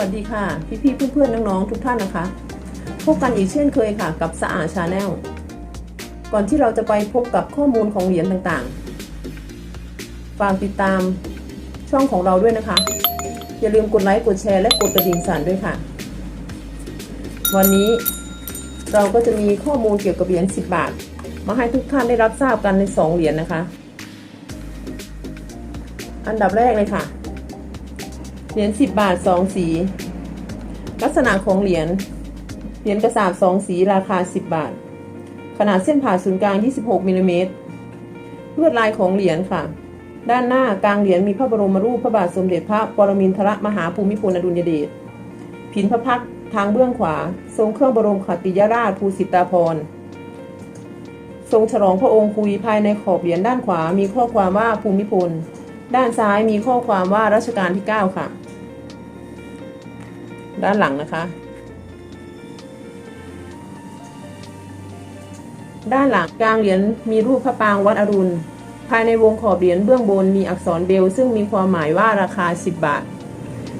วัสดีค่ะ พี่ๆเพื่อนๆน้องๆทุกท่านนะคะ พบกันอีกเช่นเคยค่ะ กับสะอาดชาแนลก่อนที่เราจะไปพบกับข้อมูลของเหรียญต่างๆ ฝากติดตามช่องของเราด้วยนะคะ อย่าลืมกดไลค์กดแชร์และกดกระดิ่งสั่นด้วยค่ะ วันนี้เราก็จะมีข้อมูลเกี่ยวกับเหรียญ10 บาท มาให้ทุกท่านได้รับทราบกันใน 2 เหรียญนะคะ อันดับแรกเลยค่ะ เหรียญ10บาท2สี ลักษณะของเหรียญ เหรียญกระสาบ2สีราคา10บาท ขนาดเส้นผ่าศูนย์กลาง 26มิลลิเมตรลวดลายของเหรียญค่ะ ด้านหน้ากลางเหรียญมีพระบรมรูปพระบาทสมเด็จพระปรมินทรมหาภูมิพลอดุลยเดช ผินพระพักทางเบื้องขวา ทรงเครื่องบรมขัติยราชภูสิตาภรณทรงฉลองพระองค์คุยภายในขอบเหรียญด้านขวามีข้อความว่าภูมิพล ด้านซ้ายมีข้อความว่ารัชกาลที่ 9 ค่ะ ด้านหลังนะคะ ด้านหลังกลางเหรียญมีรูปพระปรางวัดอรุณ ภายในวงขอบเหรียญเบื้องบนมีอักษรเบล ซึ่งมีความหมายว่าราคา 10 บาท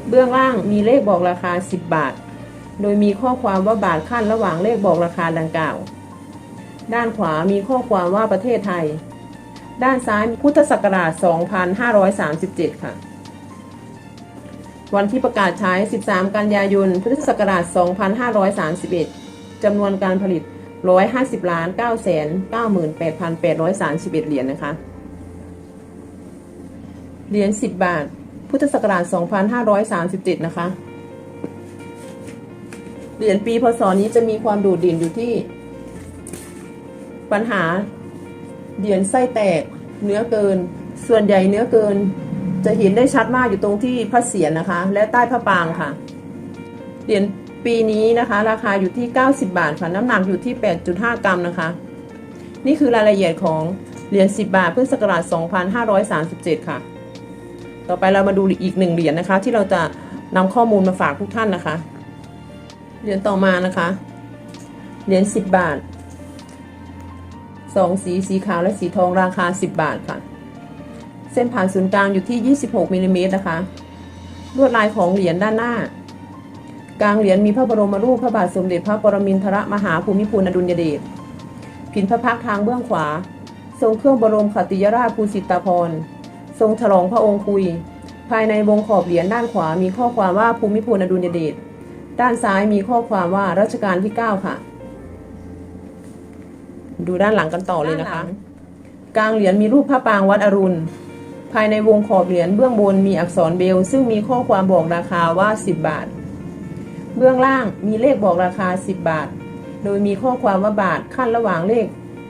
เบื้องล่างมีเลขบอกราคา 10 บาท โดยมีข้อความว่าบาทขั้นระหว่างเลขบอกราคาดังกล่าว ด้านขวามีข้อความว่าประเทศไทย ด้านซ้ายพุทธศักราช 2537 ค่ะ วันที่ประกาศใช้ 13 กันยายน พุทธศักราช 2531 จำนวนการผลิต 150 ล้าน 9,98,831 เหรียญนะคะ เหรียญ 10 บาท พุทธศักราช 2537 นะคะ เหรียญปีพศนี้จะมีความโดดเด่นอยู่ที่ ปัญหา เหรียญไส้แตก เนื้อเกิน ส่วนใหญ่เนื้อเกิน จะเห็นได้ชัดมากอยู่ตรงที่พระเศียรนะคะ และใต้พระปางค่ะเหรียญปีนี้นะคะ ราคาอยู่ที่ 90 บาทค่ะน้ำหนักอยู่ที่ 8.5 กรัมนะคะ นี่คือรายละเอียดของเหรียญ10 บาทพุทธศักราช2537 ค่ะ ต่อไปเรามาดูอีกหนึ่งเหรียญนะคะ ที่เราจะนำข้อมูลมาฝากทุกท่านนะคะเหรียญต่อมานะคะเหรียญ10 บาทสองสีสีขาวและสีทองราคา 10 บาทค่ะ เส้นผ่านศูนย์กลางอยู่ที่ 26มิลลิเมตรนะคะ ลวดลายของเหรียญด้านหน้า กลางเหรียญมีพระบรมรูปพระบาทสมเด็จพระปรมินทรมหาภูมิพลอดุลยเดชผินพระพักตร์ทางเบื้องขวา ทรงเครื่องบรมขัตติยราชภูสิตาภรณ์ทรงฉลองพระองค์คุย ภายในวงขอบเหรียญด้านขวา มีข้อความว่าภูมิพลอดุลยเดช ด้านซ้ายมีข้อความว่ารัชกาลที่ 9 ค่ะ ดูด้านหลังกันต่อเลยนะคะ กลางเหรียญมีรูปพระปรางวัดอรุณ ภายในวงขอบเหรียญเบื้องบนมีอักษรเบล ซึ่งมีข้อความบอกราคาว่า 10 บาท เบื้องล่างมีเลขบอกราคา 10 บาท โดยมีข้อความว่าบาทขั้นระหว่างเลข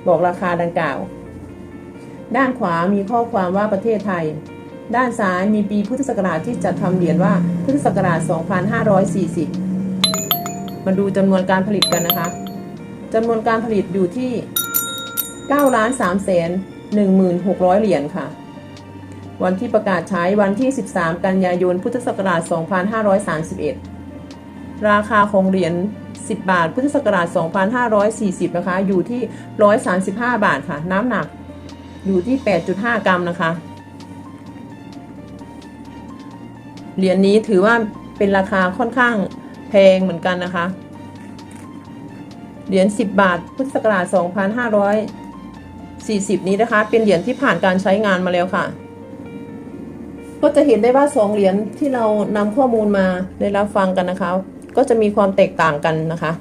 บอกราคาดังกล่าว ด้านขวามีข้อความว่าประเทศไทย ด้านซ้ายมีปีพุทธศักราชที่จัดทำเหรียญว่าพุทธศักราช 2540 มาดูจำนวนการผลิตกันนะคะจำนวนการผลิตอยู่ที่9ล้าน3แสน16,000 เหรียญค่ะ วันที่ประกาศใช้วันที่ 13 กันยายน พุทธศักราช 2531 ราคาของเหรียญ 10 บาท พุทธศักราช 2540 นะคะ อยู่ที่ 135 บาทค่ะ น้ำหนักอยู่ที่ 8.5 กรัมนะคะ เหรียญนี้ถือว่าเป็นราคาค่อนข้างแพงเหมือนกันนะคะ เหรียญ 10 บาท พุทธศักราช 2540 นี้นะคะ เป็นเหรียญที่ผ่านการใช้งานมาแล้วค่ะ ก็จะเห็นได้ว่าสองเหรียญที่เรานำข้อมูลมาได้รับฟังกันนะคะ ก็จะมีความแตกต่างกันนะคะ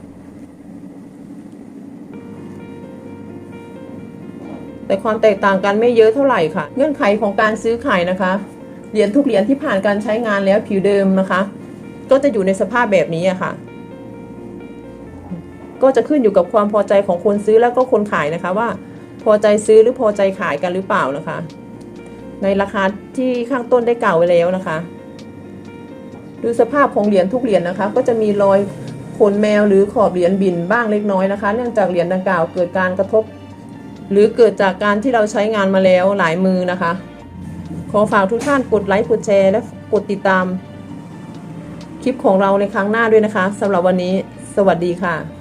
แต่ความแตกต่างกันไม่เยอะเท่าไหร่ค่ะ เงื่อนไขของการซื้อขายนะคะเหรียญทุกเหรียญที่ผ่านการใช้งานแล้วผิวเดิมนะคะ ก็จะอยู่ในสภาพแบบนี้อะค่ะ ก็จะขึ้นอยู่กับความพอใจของคนซื้อแล้วก็คนขายนะคะว่า พอใจซื้อหรือพอใจขายกันหรือเปล่านะคะ ในราคาที่ข้างต้นได้กล่าวไว้แล้วนะคะ ดูสภาพของเหรียญทุกเหรียญนะคะ ก็จะมีรอยขนแมวหรือขอบเหรียญบินบ้างเล็กน้อยนะคะ เนื่องจากเหรียญดังกล่าวเกิดการกระทบ หรือเกิดจากการที่เราใช้งานมาแล้วหลายมือนะคะ ขอฝากทุกท่านกดไลค์กดแชร์และกดติดตาม คลิปของเราในครั้งหน้าด้วยนะคะสำหรับวันนี้ สวัสดีค่ะ